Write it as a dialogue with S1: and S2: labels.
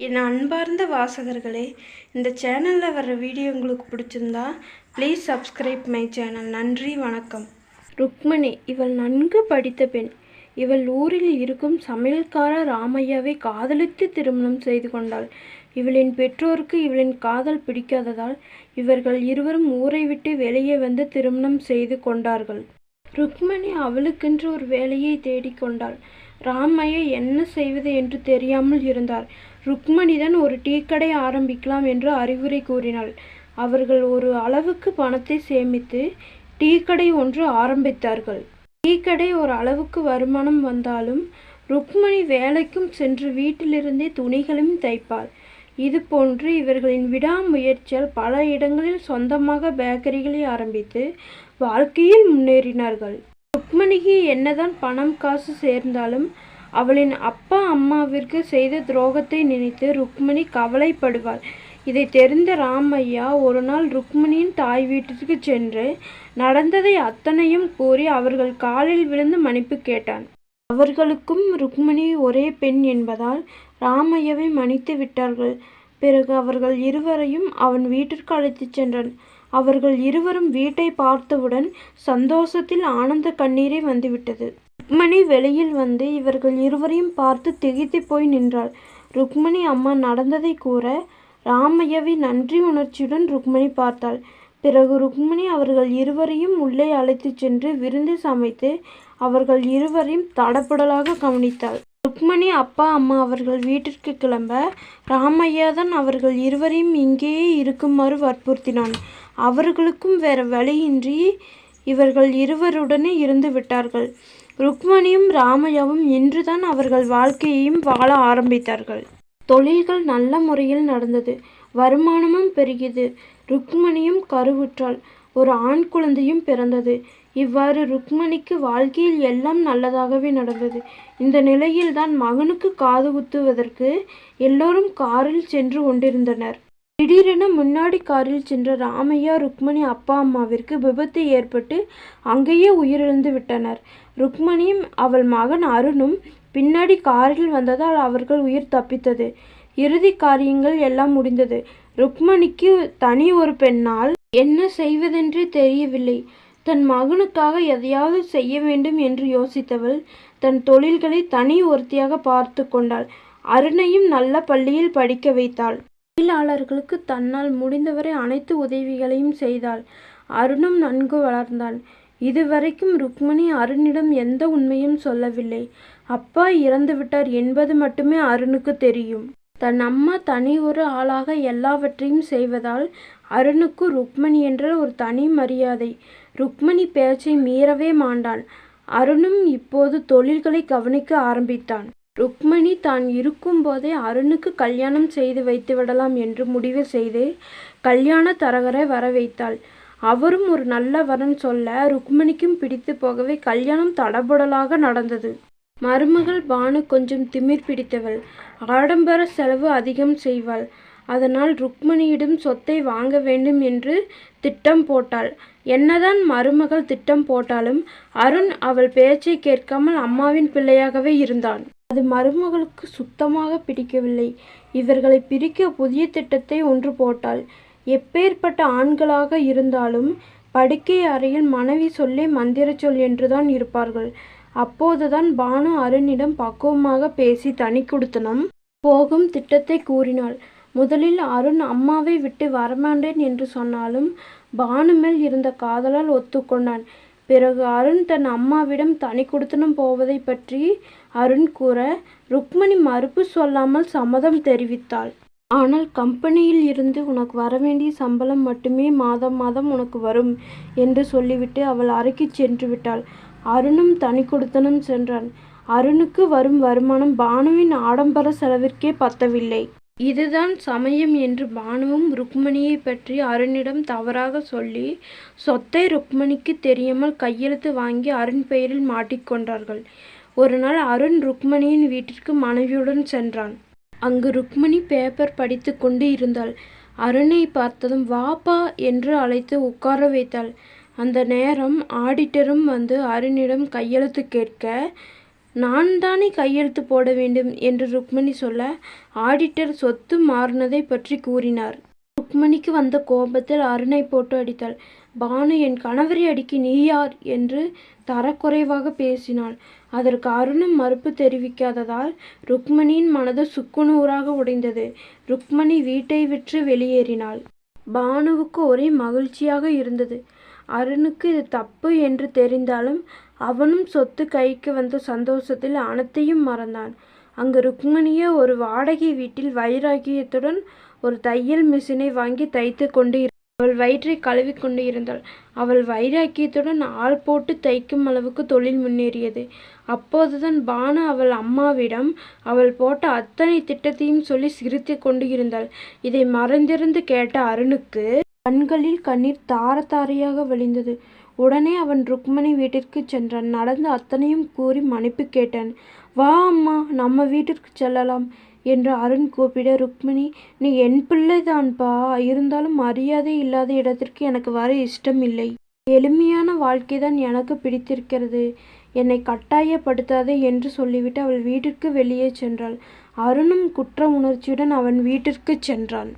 S1: என் அன்பார்ந்த வாசகர்களே இந்த சேனலில் வர்ற வீடியோ உங்களுக்கு பிடிச்சிருந்தா ப்ளீஸ் சப்ஸ்கிரைப் மை சேனல் நன்றி வணக்கம். ருக்மணி இவள் நன்கு படித்த பெண். இவள் ஊரில் இருக்கும் சமையல்கார ராமையாவை காதலித்து திருமணம் செய்து கொண்டாள். இவளின் பெற்றோருக்கு இவளின் காதல் பிடிக்காததால் இவர்கள் இருவரும் ஊரை விட்டு வெளியே வந்து திருமணம் செய்து கொண்டார்கள். ருக்மணி அவளுக்கென்று ஒரு வேலையை தேடிக்கொண்டாள் ராமையா என்ன செய்வது என்று தெரியாமல் இருந்தார். ருக்மணிதான் ஒரு டீக்கடை ஆரம்பிக்கலாம் என்று அறிவுரை கூறினாள். அவர்கள் ஒரு அளவுக்கு பணத்தை சேமித்து டீக்கடை ஒன்று ஆரம்பித்தார்கள். டீக்கடை ஒரு அளவுக்கு வருமானம் வந்தாலும் ருக்மணி வேலைக்கும் சென்று வீட்டிலிருந்தே துணிகளையும் தைப்பாள். இது போன்று இவர்களின் விடாமுயற்சியால் பல இடங்களில் சொந்தமாக பேக்கரிகளை ஆரம்பித்து வாழ்க்கையில் முன்னேறினார்கள். ருக்மணிக்கு என்னதான் பணம் காசு சேர்ந்தாலும் அவளின் அப்பா அம்மாவிற்கு செய்த துரோகத்தை நினைத்து ருக்மணி கவலைப்படுவாள். இதை தெரிந்த ராமையா ஒரு நாள் ருக்மணியின் தாய் வீட்டிற்கு சென்று நடந்ததை அத்தனையும் கூறி அவர்கள் காலில் விழுந்து மன்னிப்பு கேட்டான். அவர்களுக்கும் ருக்மணி ஒரே பெண் என்பதால் ராமையாவை மன்னித்து விட்டார்கள். பிறகு அவர்கள் இருவரையும் அவன் வீட்டிற்கு அழைத்துச் சென்றான் அவர்கள் இருவரும் வீட்டை பார்த்தவுடன் சந்தோஷத்தில் ஆனந்த கண்ணீரே வந்துவிட்டது. ருக்மணி வெளியில் வந்து இவர்கள் இருவரையும் பார்த்து திகைத்து போய் நின்றாள். ருக்மணி அம்மா நடந்ததை கூற ராமையவி நன்றி உணர்ச்சியுடன் ருக்மணி பார்த்தாள். பிறகு ருக்மணி அவர்கள் இருவரையும் உள்ளே அழைத்துச் சென்று விருந்து சமைத்து அவர்கள் இருவரையும் தடபுடலாக கவனித்தாள். ருக்மணி அப்பா அம்மா அவர்கள் வீட்டிற்கு கிளம்ப ராமையா தான் அவர்கள் இருவரையும் இங்கேயே இருக்குமாறு வற்புறுத்தினான். அவர்களுக்கும் வேற வழியின்றி இவர்கள் இருவருடனே இருந்து விட்டார்கள். ருக்மணியும் ராமையாவும் இன்றுதான் அவர்கள் வாழ்க்கையையும் வாழ ஆரம்பித்தார்கள். தொழில்கள் நல்ல முறையில் நடந்தது. வருமானமும் பெருகியது. ருக்மணியும் கருவுற்றாள். ஒரு ஆண் குழந்தையும் பிறந்தது. இவ்வாறு ருக்மணிக்கு வாழ்க்கையில் எல்லாம் நல்லதாகவே நடந்தது. இந்த நிலையில்தான் மகனுக்கு காது குத்துவதற்கு எல்லோரும் காரில் சென்று கொண்டிருந்தனர். திடீரென முன்னாடி காரில் சென்ற ராமையா ருக்மணி அப்பா அம்மாவிற்கு விபத்து ஏற்பட்டு அங்கேயே உயிரிழந்து விட்டனர். ருக்மணியும் அவள் மகன் அருணும் பின்னாடி காரில் வந்ததால் அவர்கள் உயிர் தப்பித்தது. இறுதி காரியங்கள் எல்லாம் முடிந்தது. ருக்மணிக்கு தனி ஒரு பெண்ணால் என்ன செய்வதென்றே தெரியவில்லை. தன் மகனுக்காக எதையாவது செய்ய வேண்டும் என்று யோசித்தவள் தன் தொழில்களை தனி ஒருத்தியாக பார்த்து கொண்டாள். அருணையும் நல்ல பள்ளியில் படிக்க வைத்தாள். தொழிலாளர்களுக்கு தன்னால் முடிந்தவரை அனைத்து உதவிகளையும் செய்தாள். அருணும் நன்கு வளர்ந்தான் இதுவரைக்கும் ருக்மணி அருணிடம் எந்த உண்மையும் சொல்லவில்லை. அப்பா இறந்துவிட்டார் என்பது மட்டுமே அருணுக்கு தெரியும். தன் அம்மா தனி ஒரு ஆளாக எல்லாவற்றையும் செய்வதால் அருணுக்கு ருக்மணி என்ற ஒரு தனி மரியாதை. ருக்மணி பேச்சை மீறவே மாண்டான் அருணும் இப்போது தொழில்களை கவனிக்க ஆரம்பித்தான். ருக்மணி தான் இருக்கும்போதே அருணுக்கு கல்யாணம் செய்து வைத்து விடலாம் என்று முடிவு செய்து கல்யாண தரகரை வர வைத்தாள் அவரும் ஒரு நல்ல வரன் சொல்ல ருக்மணிக்கும் பிடித்து போகவே கல்யாணம் தடபுடலாக நடந்தது. மருமகள் பானு கொஞ்சம் திமிர் பிடித்தவள். ஆடம்பர செலவு அதிகம் செய்வாள். அதனால் ருக்மணியிடம் சொத்தை வாங்க வேண்டும் என்று திட்டம் போட்டாள். என்னதான் மருமகள் திட்டம் போட்டாலும் அருண் அவள் பேச்சை கேட்காமல் அம்மாவின் பிள்ளையாகவே இருந்தான். அது மருமகளுக்கு சுத்தமாக பிடிக்கவில்லை. இவர்களை பிரிக்க புதிய திட்டத்தை ஒன்று போட்டாள். எப்பேற்பட்ட ஆண்களாக இருந்தாலும் படுக்கை அறையில் மனைவி சொல்லே மந்திர சொல் என்றுதான் இருப்பார்கள். அப்போதுதான் பானு அருணிடம் பக்குவமாக பேசி தனி கொடுத்தனம் போகும் திட்டத்தை கூறினாள். முதலில் அருண் அம்மாவை விட்டு வரமாட்டேன் என்று சொன்னாலும் பானு மேல் இருந்த காதலால் ஒத்துக்கொண்டான். பிறகு அருண் தன் அம்மாவிடம் தனி கொடுத்தனம் போவதை பற்றி அருண் கூற ருக்மணி மறுப்பு சொல்லாமல் சம்மதம் தெரிவித்தாள். ஆனால் கம்பெனியில் இருந்து உனக்கு வரவேண்டிய சம்பளம் மட்டுமே மாதம் மாதம் உனக்கு வரும் என்று சொல்லிவிட்டு அவள் அறைக்கு சென்று விட்டாள். அருணும் தனி கொடுத்தனும் சென்றான். அருணுக்கு வரும் வருமானம் பானுவின் ஆடம்பர செலவிற்கே பத்தவில்லை. இதுதான் சமயம் என்று பானுவும் ருக்மணியை பற்றி அருணிடம் தவறாக சொல்லி சொத்தை ருக்மணிக்கு தெரியாமல் கையெழுத்து வாங்கி அருண் பெயரில் மாட்டிக்கொண்டார்கள் ஒரு நாள் அருண் ருக்மணியின் வீட்டிற்கு மனைவியுடன் சென்றான். அங்கு ருக்மணி பேப்பர் படித்து கொண்டு இருந்தாள். அருணை பார்த்ததும் வாப்பா என்று அழைத்து உட்கார வைத்தாள். அந்த நேரம் ஆடிட்டரும் வந்து அருணிடம் கையெழுத்து கேட்க நான் தானே கையெழுத்து போட வேண்டும் என்று ருக்மணி சொல்ல ஆடிட்டர் சொத்து மாறினதை பற்றி கூறினார். ருக்மணிக்கு வந்த கோபத்தில் அருணை போட்டு அடித்தாள். பானு என் கணவரை அடிக்கி நீ யார்? என்று தரக்குறைவாக பேசினாள். அதற்கு அருணும் மறுப்பு தெரிவிக்காததால் ருக்மணியின் மனது சுக்குநூறாக உடைந்தது. ருக்மணி வீட்டை விற்று வெளியேறினாள். பானுவுக்கு ஒரே மகிழ்ச்சியாக இருந்தது. அருணுக்கு இது தப்பு என்று தெரிந்தாலும் அவனும் சொத்து கைக்கு வந்த சந்தோஷத்தில் அனைத்தையும் மறந்தான். அங்கு ருக்மணியே ஒரு வாடகை வீட்டில் வைராகியத்துடன் ஒரு தையல் மிஷினை வாங்கி தைத்து கொண்டு அவள் வயிற்றை கழுவிக் கொண்டு இருந்தாள். அவள் வைராக்கியத்துடன் ஆள் போட்டு தைக்கும் அளவுக்கு தொழில் முன்னேறியது. அப்போதுதான் பானு அவள் அம்மாவிடம் அவள் போட்ட அத்தனை திட்டத்தையும் சொல்லி சிரித்து கொண்டு இருந்தாள். இதை மறைந்திருந்து கேட்ட அருணுக்கு கண்களில் கண்ணீர் தார தாரையாக வழிந்தது உடனே அவன் ருக்மணி வீட்டிற்கு சென்றான். நடந்த அத்தனையும் கூறி மன்னிப்பு கேட்டான். வா அம்மா நம்ம வீட்டிற்கு செல்லலாம் என்று அருண் கூப்பிட ருக்மிணி நீ என் பிள்ளைதான்பா. இருந்தாலும் மரியாதை இல்லாத இடத்திற்கு எனக்கு வர இஷ்டம் இல்லை எளிமையான வாழ்க்கைதான் எனக்கு பிடித்திருக்கிறது. என்னை கட்டாயப்படுத்தாதே என்று சொல்லிவிட்டு அவள் வீட்டிற்கு வெளியே சென்றாள். அருணும் குற்ற உணர்ச்சியுடன் அவன் வீட்டிற்கு சென்றான்.